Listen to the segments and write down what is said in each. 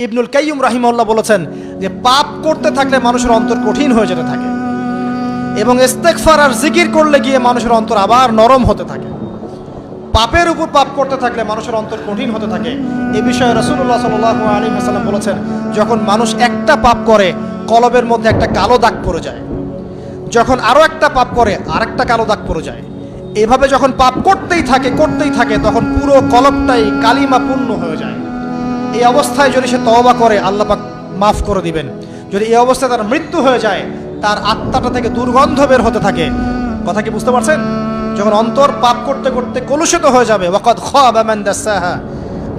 ইবনুল কাইয়ুম রাহিমউল্লাহ বলেছেন যে, পাপ করতে থাকলে মানুষের অন্তর কঠিন হয়ে যেতে থাকে এবং ইস্তেকফার আর জিকির করলে গিয়ে মানুষের অন্তর আবার নরম হতে থাকে। পাপের উপর পাপ করতে থাকলে মানুষের অন্তর কঠিন হতে থাকে। এ বিষয়ে রসুল্লাহ সাল আলী হাসাল্লাম বলেছেন, যখন মানুষ একটা পাপ করে, কলবের মধ্যে একটা কালো দাগ পড়ে যায়। যখন আরও একটা পাপ করে, আরেকটা কালো দাগ পড়ে যায়। এভাবে যখন পাপ করতেই থাকে করতেই থাকে, তখন পুরো কলবটাই কালিমা পূর্ণ হয়ে যায়। এই অবস্থায় যদি সে তওবা করে, আল্লাহ পাক মাফ করে দিবেন। যদি এই অবস্থায় তার মৃত্যু হয়ে যায়, তার আত্মাটা থেকে দুর্গন্ধ বের হতে থাকে। কথা কি বুঝতে পারছেন? যখন অন্তর পাপ করতে করতে কলুষিত হয়ে যাবে, ওয়াকাদ মান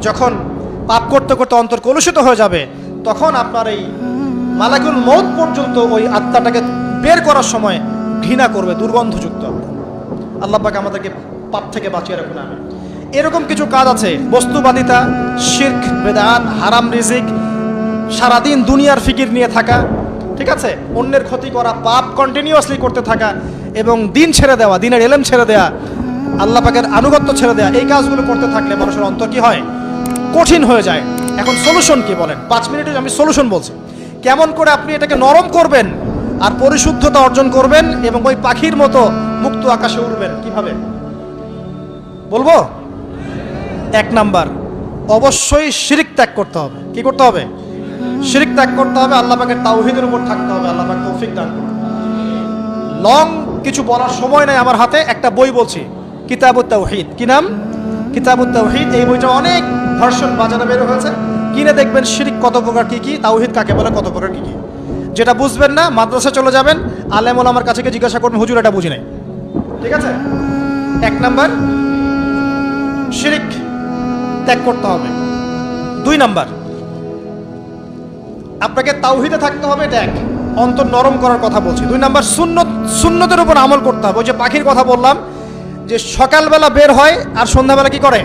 যখন পাপ করতে করতে অন্তর কলুষিত হয়ে যাবে, তখন আপনার এই মালাকুল মৌত পর্যন্ত ওই আত্মাটাকে বের করার সময় ঘৃণা করবে, দুর্গন্ধযুক্ত আল্লাহ পাক আমাদেরকে পাপ থেকে বাঁচিয়ে রাখুন আমি এরকম কিছু কাজ আছে। বস্তুবাদিতা, শির্ক, বেদাত, হারাম রিজিক, সারাদিন দুনিয়ার ফিকির নিয়ে থাকা, ঠিক আছে? অন্যের ক্ষতি করা, পাপ কন্টিনিউয়াসলি করতে থাকা এবং দিন ছেড়ে দেওয়া, দিনের এলেম ছেড়ে দেওয়া আল্লাহ পাকের আনুগত্য ছেড়ে দেওয়া এই কাজগুলো করতে থাকলে মানুষের অন্তর কি হয়? কঠিন হয়ে যায়। এখন সলিউশন কি বলেন? পাঁচ মিনিটে আমি সলিউশন বলছি। কেমন করে আপনি এটাকে নরম করবেন আর পরিশুদ্ধতা অর্জন করবেন এবং ওই পাখির মতো মুক্ত আকাশে উড়বেন? কীভাবে? বলব? এক নাম্বার, অবশ্যই শিরিক ত্যাগ করতে হবে। কি করতে হবে? শিরিক ত্যাগ করতে হবে, আল্লাহ পাকের তাওহিদের উপর থাকতে হবে, আল্লাহ পাক তৌফিক দান করুন। লং কিছু বলার সময় নাই আমার হাতে, একটা বই বলছি, কিতাবুত তাওহিদ। কি নাম? কিতাবুত তাওহিদ। এই বইটা অনেক ভার্সন বাজারে বের হয়েছে। কিনে দেখবেন শিরিক কত প্রকার কি কি, তাওহিদ কাকে বলে, কত প্রকার কি কি। যেটা বুঝবেন না, মাদ্রাসা চলে যাবেন আলেমুল আমার কাছে গিয়ে জিজ্ঞাসা করবেন, হুজুর, এটা বুঝি নাই? ঠিক আছে? এক নাম্বার, শিরিক ত্যাগ করতে হবে। দুই নাম্বার, আপনাকে তাওহিদে থাকতে হবে এটা এক অন্তর নরম করার কথা বলছি। দুই নাম্বার, সুন্নত, সুন্নতের উপর আমল করতে হবে। ওই যে পাখির কথা বললাম, যে সকালবেলা বের হয় আর সন্ধ্যাবেলা কি করে?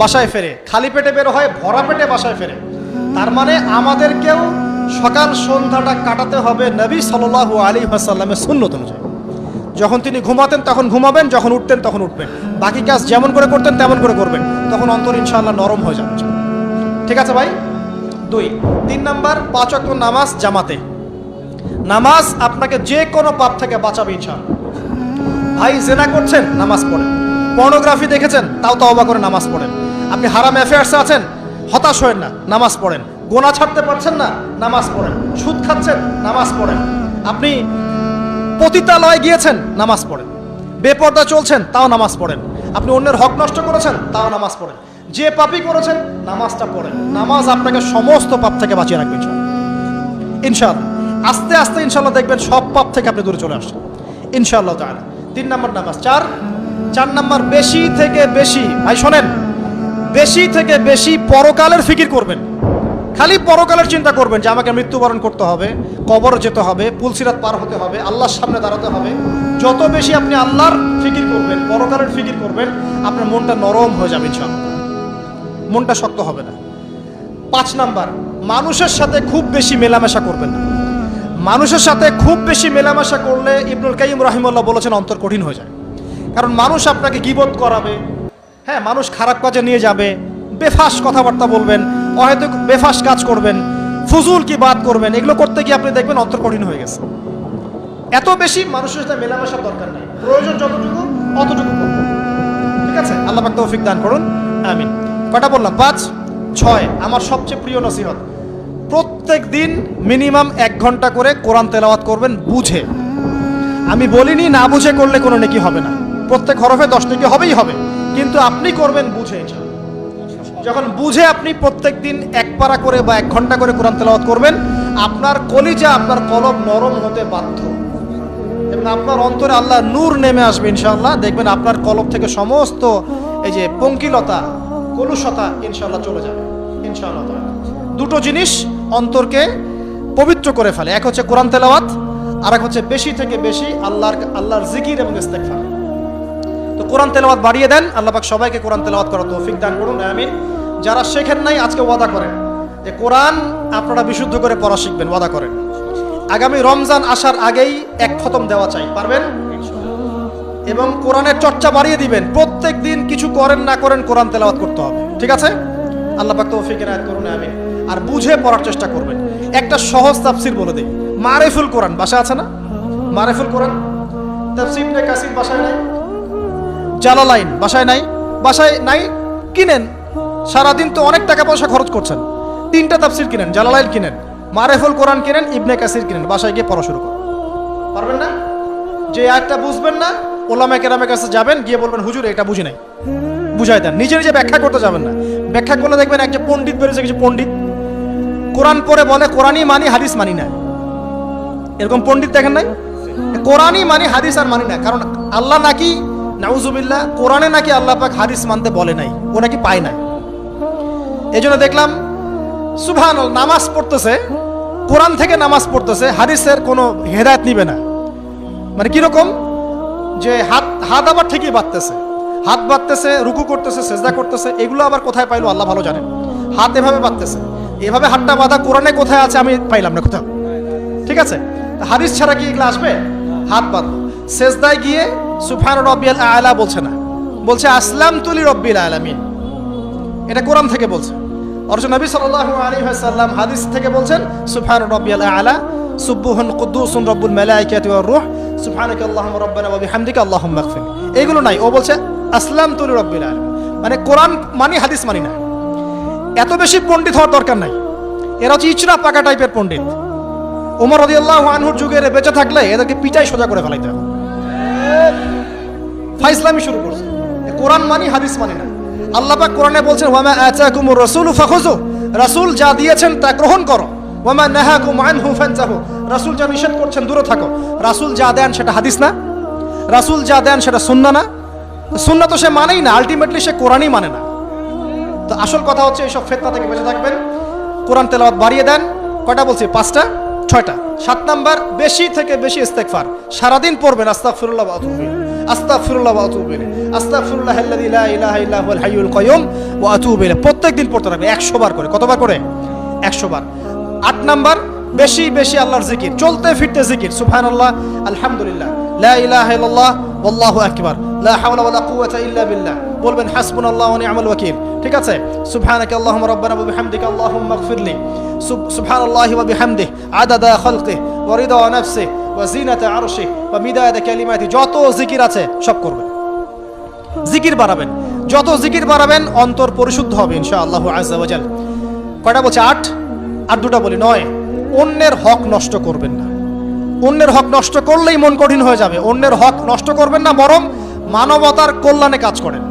বাসায় ফেরে। খালি পেটে বের হয়, ভরা পেটে বাসায় ফেরে। তার মানে আমাদেরকেও সকাল সন্ধ্যাটা কাটাতে হবে নবী সাল্লাল্লাহু আলী আসাল্লামের সুন্নত অনুযায়ী। যখন তিনি ঘুমাতেন তখন ঘুমাবেন, যখন উঠতেন তখন উঠবেন। বাকি কাজ যেমন করে করতেন তেমন করে করবেন। তখন অন্তর ইনশাআল্লাহ নরম হয়ে যাবে ঠিক আছে ভাই? দুই। তিন নাম্বার, পাঁচ অক্ট নামাজ জামাতে। নামাজ আপনাকে যে কোনো পাপ থেকে বাঁচাবে ইনশাআল্লাহ। ভাই, জেনা করছেন, নামাজ পড়েন। পর্নোগ্রাফি দেখেছেন, তাও তওবা করে নামাজ পড়েন। আপনি হারাম অ্যাফেয়ার্সে আছেন, হতাশ হয়েন না, নামাজ পড়েন। গোনা ছাড়তে পারছেন না, নামাজ পড়েন। সুদ খাচ্ছেন, নামাজ পড়েন। আপনি পতিতালয়ে গিয়েছেন, নামাজ পড়েন। বেপর্দা চলছেন, তাও নামাজ পড়েন। আপনি অন্যের হক নষ্ট করেছেন, তাও নামাজ পড়েন। যে পাপই করেছেন, নামাজটা পড়েন। নামাজ আপনাকে সমস্ত পাপ থেকে বাঁচিয়ে রাখবে, ইনশাআল্লাহ। আস্তে আস্তে ইনশাল্লাহ দেখবেন সব পাপ থেকে আপনি দূরে চলে আসছেন। ইনশাআল্লাহ তাআলা। তিন নম্বর নামাজ। চার চার নম্বর, বেশি থেকে বেশি, ভাই শোনেন, বেশি থেকে বেশি পরকালের ফিকির করবেন। খালি পরকালের চিন্তা করবেন যে আমাকে মৃত্যুবরণ করতে হবে, কবর যেতে হবে, পুলসিরাত পার হতে হবে, আল্লাহর সামনে দাঁড়াতে হবে। যত বেশি আপনি আল্লাহর ফিকির করবেন, পরকালের ফিকির করবেন, আপনার মনটা নরম হয়ে যাবে ইনশাআল্লাহ। মনটা শক্ত হবে না। পাঁচ নাম্বার, মানুষের সাথে খুব বেশি মেলামেশা করবেন না। মানুষের সাথে খুব বেশি মেলামেশা করলে ইবনুল কাইম রাহিমুল্লাহ বলেছেন, অন্তর কঠিন হয়ে যায়। কারণ মানুষ আপনাকে গিবোধ করাবে হ্যাঁ মানুষ খারাপ কাজে নিয়ে যাবে, বেফাস কথাবার্তা বলবেন হয়তো বেফাস কাজ করবেন, ফুজুল কি বাদ করবেন, এগুলো করতে গিয়ে আপনি দেখবেন অন্তর কঠিন হয়ে গেছে। এত বেশি মানুষের সাথে মেলামেশার দরকার নেই। প্রয়োজন যতটুকু, অতটুকু ঠিক আছে? আল্লাহ পাক তৌফিক দান করুন। আমিন। কটা বললাম? পাঁচ, ছয়। আমার সবচেয়ে প্রিয় নসিহত। প্রত্যেক দিন মিনিমাম এক ঘণ্টা করে কোরআন তেলাওয়াত করবেন, বুঝে। আমি বলিনি না বুঝে করলে কোনো নেকি হবে না। প্রত্যেক হরফে দশ নেকি হবেই হবে। কিন্তু আপনি করবেন, বুঝে, ইনশাআল্লাহ। যখন বুঝে আপনি প্রত্যেক দিন এক পারা করে বা এক ঘণ্টা করে কোরআন তেলাওয়াত করবেন, আপনার কলিজা, আপনার কলম নরম হতে বাধ্য। এবং আপনার অন্তরে আল্লাহ নূর নেমে আসবে ইনশাআল্লাহ। দেখবেন আপনার কলব থেকে সমস্ত এই যে পঙ্কিলতা, কলুষতা ইনশাআল্লাহ চলে যাবে। ইনশাআল্লাহ দুটো জিনিস অন্তরকে পবিত্র করে ফেলে। এক হচ্ছে কোরআন তেলাওয়াত আর এক হচ্ছে বেশি থেকে বেশি আল্লাহর আল্লাহর জিকির এবং ইস্তেগফার। তো কোরআন তেলাওয়াত বাড়িয়ে দেন। আল্লাহ পাক সবাইকে কোরআন তেলাওয়াত করার তৌফিক দান করুন। আমিন। যারা শেখেন নাই, আজকে ওয়াদা করেন। যে কোরআন আপনারা বিশুদ্ধ করে পড়া শিখবেন, ওয়াদা করেন। আগামী রমজান আসার আগেই এক খতম দেওয়া চাই, পারবেন? এবং কোরআনের চর্চা বাড়িয়ে দিবেন। প্রত্যেক দিন কিছু করেন, না করেন, কোরআন তেলাওয়াত করতে হবে। ঠিক আছে? আল্লাহ পাক তৌফিক এনায়েত করুন, আমিন। আর বুঝে পড়ার চেষ্টা করবেন। একটা সহজ তাফসির বলে দিই। মারেফুল কোরআন বাসা আছে না? মারেফুল কোরআন? তাফসির ইবনে কাসির বাসায় নাই? জালালাইন, বাসায় নাই? বাসায় নাই? কিনেন? সারাদিন তো অনেক টাকা পয়সা খরচ করছেন। তিনটা তাফসির কিনেন জালালাইন কিনেন, মারেফুল কোরআন কিনেন, ইবনে কাসির কিনেন, বাসায় গিয়ে পড়া শুরু করুন। পারবেন না? যে একটা বুঝবেন না, ওলামা কেরামের কাছে যাবেন, গিয়ে বলবেন, হুজুর, এটা বুঝি নাই। বুঝাই দেন। নিজে নিজে ব্যাখ্যা করতে যাবেন না। ব্যাখ্যা করলে দেখবেন একটা পণ্ডিত বেরোছে কিছু পণ্ডিত। কোরআন পরে বলে, কোরআনই মানি, হাদিস মানি না এরকম পণ্ডিত দেখেন নাই? কোরআনই মানি, হাদিস আর মানি না কারণ আল্লাহ নাকি, নাউজুবিল্লাহ, কোরআনে নাকি আল্লাহ পাক হাদিস মানতে বলে নাই। ও নাকি পায় নাই। এই জন্য দেখলাম সুবহান নামাজ পড়তেছে, কোরআন থেকে নামাজ পড়তেছে, হাদিসের কোনো হেদায়ত নিবে না। মানে কীরকম? যে হাত হাত আবার ঠিকই বাঁধতেছে। হাত বাঁধতেছে, রুকু করতেছে, সেজদা করতেছে, এগুলো আবার কোথায় পাইলো আল্লাহ ভালো জানেন। হাত এভাবে বাঁধতেছে। এভাবে হাতটা বাঁধা কোরআনে কোথায় আছে আমি পাইলাম না কোথাও। ঠিক আছে? হাদিস ছাড়া কি এগুলো আসবে? হাত বাঁধো। সেজদায় গিয়ে সুফান রব্বিয়াল আলা বলছে না। বলছে আসলাম তুলি রব্বিল আলামিন। এটা কোরআন থেকে বলছে। অথচ নবী সাল্লাল্লাহু আলাইহি ওয়াসাল্লাম হাদিস থেকে বলছেন, সুবহান রাব্বিয়াল আলা, সুবহুন কুদ্দুসুন রব্বুল মালাইকাতি ওয়ার রূহ, সুবহানাকা আল্লাহুম্মা রাব্বানা ওয়া বিহামদিকা আল্লাহুম্মা ইগফির। এগুলো নাই, ও বলছে আসলাম তুলি রব্বিল আলামিন। মানে কোরআন মানি, হাদিস মানি না। এত বেশি পণ্ডিত হওয়ার দরকার নাই। এরা হচ্ছে ইচড়া পাকা টাইপের পণ্ডিত। ওমর রাদিয়াল্লাহু আনহুর যুগে বেঁচে থাকলে এদেরকে পিটাই সোজা করে ফেলাইতে হবে। ফাইসলামি শুরু করছে। কোরআন মানি, হাদিস মানি না। আল্লাহ পাক কোরআনে বলছেন, ওয়ামা আতাকুমুর রাসূলু ফাখুযু রাসূল যা দিয়েছেন তা গ্রহণ করো। ওয়ামা আনহু ফানতাহু রাসূল যা নিষেধ করছেন, দূরে থাকো। রাসূল যা দেন সেটা হাদিস না। রাসূল যা দেন সেটা সুন্নাহ না। সুন্নাহ তো সে মানেই না, আলটিমেটলি সে কোরআনই মানে না। তো আসল কথা হচ্ছে, এইসব ফেতনা থেকে বেঁচে থাকবেন। কোরআন তেলাওয়াত বাড়িয়ে দেন। কয়টা বলছি? পাঁচটা? ছয়টা। সাত নাম্বার, বেশি থেকে বেশি ইস্তেকফার সারাদিন পড়বেন, আস্তাগফিরুল্লাহ ওয়া আতুবু ইলাইহি। আস্তাগফিরুল্লাহ ওয়া আতুবু ইলাইহি। আস্তাগফিরুল্লাহ আল্লাযী লা ইলাহা ইল্লা হুয়াল হাইয়ুল কাইয়ুম ওয়া আতুবু প্রত্যেকদিন পড়তে থাকবে 100 বার করে। কতবার করে? 100 বার। আট নাম্বার, বেশি বেশি আল্লাহর জিকির। চলতে ফিরতে জিকির। সুবহানাল্লাহ, আলহামদুলিল্লাহ। লা ইলাহা ইল্লাল্লাহ, ওয়াল্লাহু আকবার। বলবেন, হাসবুনাল্লাহু ওয়া নি'মাল ওয়াকিল। ঠিক আছে? ওয়া ওয়া যত জিকির আছে সব করবেন। জিকির বাড়াবেন। যত জিকির বাড়াবেন, অন্তর পরিশুদ্ধ হবে ইনশাআল্লাহু আযজা ওয়া জাল। কয়টা বলছে? আট? আর দুটা বলি, নয়। অন্যের হক নষ্ট করবেন না। অন্যের হক নষ্ট করলেই মন কঠিন হয়ে যাবে। অন্যের হক নষ্ট করবেন না, বরং মানবতার কল্যাণে কাজ করেন।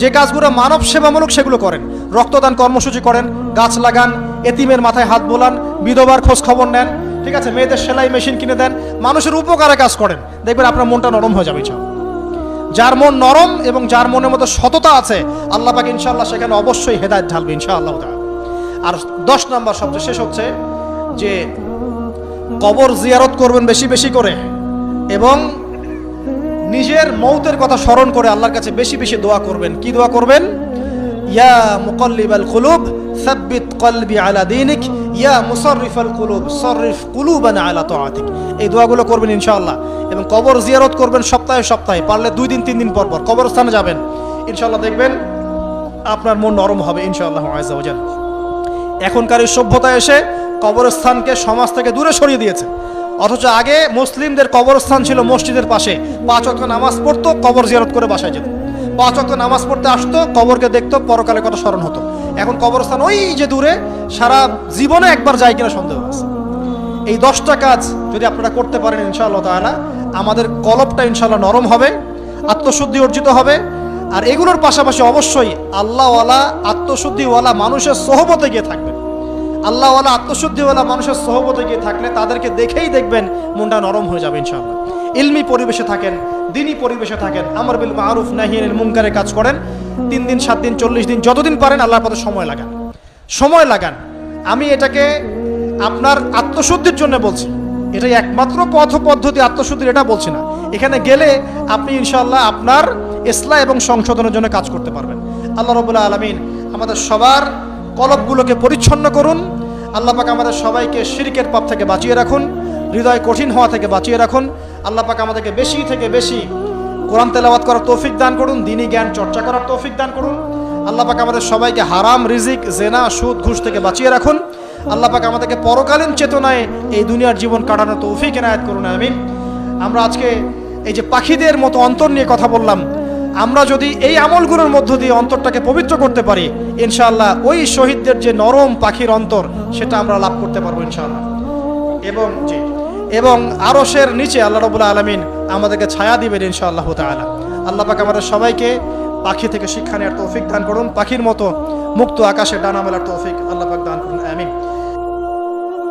যে কাজগুলো মানব সেবামূলক সেগুলো করেন। রক্তদান কর্মসূচি করেন, গাছ লাগান, এতিমের মাথায় হাত বোলান, বিধবার খোঁজ খবর নেন, ঠিক আছে? মেয়েদের সেলাই মেশিন কিনে দেন, মানুষের উপকারে কাজ করেন। দেখবেন আপনার মনটা নরম হয়ে যাবে। যার মন নরম এবং যার মনের মধ্যে সততা আছে, আল্লাহ পাক ইনশাআল্লাহ সেখানে অবশ্যই হেদায়ত ঢালবে, ইনশাআল্লাহ আর দশ নম্বর সবচেয়ে শেষ হচ্ছে যে, কবর জিয়ারত করবেন বেশি বেশি করে এবং নিজের মৌতের কথা স্মরণ করে আল্লাহর কাছে বেশি বেশি দোয়া করবেন। কি দোয়া করবেন? ইয়া মুকাল্লিবাল কুলুব, সাব্বিত কলবি আলা দিনিক, ইয়া মুসাররিফাল কুলুব, সররিফ কুলুবানা আলা তাআতিক। এই দোয়াগুলো করবেন ইনশাআল্লাহ। এবং কবর জিয়ারত করবেন সপ্তাহে সপ্তাহে, পারলে দুই দিন, তিন দিন পর পর। কবরস্থানে যাবেন। ইনশাআল্লাহ দেখবেন আপনার মন নরম হবে, ইনশাআল্লাহ ওয়াজাল এখনকার এই সভ্যতা এসে কবরস্থানকে সমাজ থেকে দূরে সরিয়ে দিয়েছে। অথচ আগে মুসলিমদের কবরস্থান ছিল মসজিদের পাশে। পাঁচ অক্ট নামাজ পড়তো, কবর জিয়ারত করে বাসায় যেত। পাঁচ অক্ট নামাজ পড়তে আসতো, কবরকে দেখতো পরকালে কথা স্মরণ হতো। এখন কবরস্থান ওই যে দূরে, সারা জীবনে একবার যায় কিনা সন্দেহ আছে। এই দশটা কাজ যদি আপনারা করতে পারেন ইনশাআল্লাহ তাআলা, আমাদের কলবটা ইনশাআল্লাহ নরম হবে, আত্মশুদ্ধি অর্জিত হবে। আর এগুলোর পাশাপাশি অবশ্যই আল্লাহওয়ালা, আত্মশুদ্ধিওয়ালা মানুষের সহবতে গিয়ে থাকবেন। আল্লাহওয়ালা আত্মশুদ্ধিওয়ালা মানুষের সহবতে গিয়ে থাকলে তাদেরকে দেখেই দেখবেন মনটা নরম হয়ে যাবে ইনশাআল্লাহ। ইলমি পরিবেশে থাকেন দিনই পরিবেশে থাকেন, আমর বিল মারুফ নাহিয়ানিল মুনকারে কাজ করেন, তিন দিন, সাত দিন, চল্লিশ দিন, যতদিন পারেন আল্লাহর পথে সময় লাগান। সময় লাগান। আমি এটাকে আপনার আত্মশুদ্ধির জন্য বলছি। এটাই একমাত্র পথ পদ্ধতি আত্মশুদ্ধির, এটা বলছি না। এখানে গেলে আপনি ইনশাআল্লাহ আপনার ইসলাম এবং সংশোধনের জন্য কাজ করতে পারবেন। আল্লাহ রবুল্লাহ আলমিন আমাদের সবার কলবগুলোকে পরিচ্ছন্ন করুন। আল্লাহ পাক আমাদের সবাইকে শিরকের পাপ থেকে বাঁচিয়ে রাখুন, হৃদয় কঠিন হওয়া থেকে বাঁচিয়ে রাখুন। আল্লাহ পাক আমাদেরকে বেশি থেকে বেশি কোরআন তেলাওয়াত করার তৌফিক দান করুন, দিনী জ্ঞান চর্চা করার তৌফিক দান করুন। আল্লাহ পাক আমাদের সবাইকে হারাম, রিজিক, জেনা, সুদ, ঘুষ থেকে বাঁচিয়ে রাখুন। আল্লাহ পাক আমাদেরকে পরকালীন চেতনায় এই দুনিয়ার জীবন কাটানোর তৌফিক এনায়াত করুন, আমিন। আমরা আজকে এই যে পাখিদের মতো অন্তর নিয়ে কথা বললাম আমরা যদি এই আমলগুলোর মধ্য দিয়ে অন্তরটাকে পবিত্র করতে পারি, ইনশাআল্লাহ ওই শহীদদের যে নরম পাখির অন্তর, সেটা আমরা লাভ করতে পারব ইনশাআল্লাহ। এবং জি, এবং আরশের নিচে আল্লাহ রবুল্লা আলমিন আমাদেরকে ছায়া দিবেন ইনশাআল্লাহ তাআলা। আল্লাহ পাক আমাদের সবাইকে পাখি থেকে শিক্ষা নেওয়ার তৌফিক দান করুন, পাখির মতো মুক্ত আকাশে ডানা মেলার তৌফিক আল্লাহ পাক দান করুন, আমিন।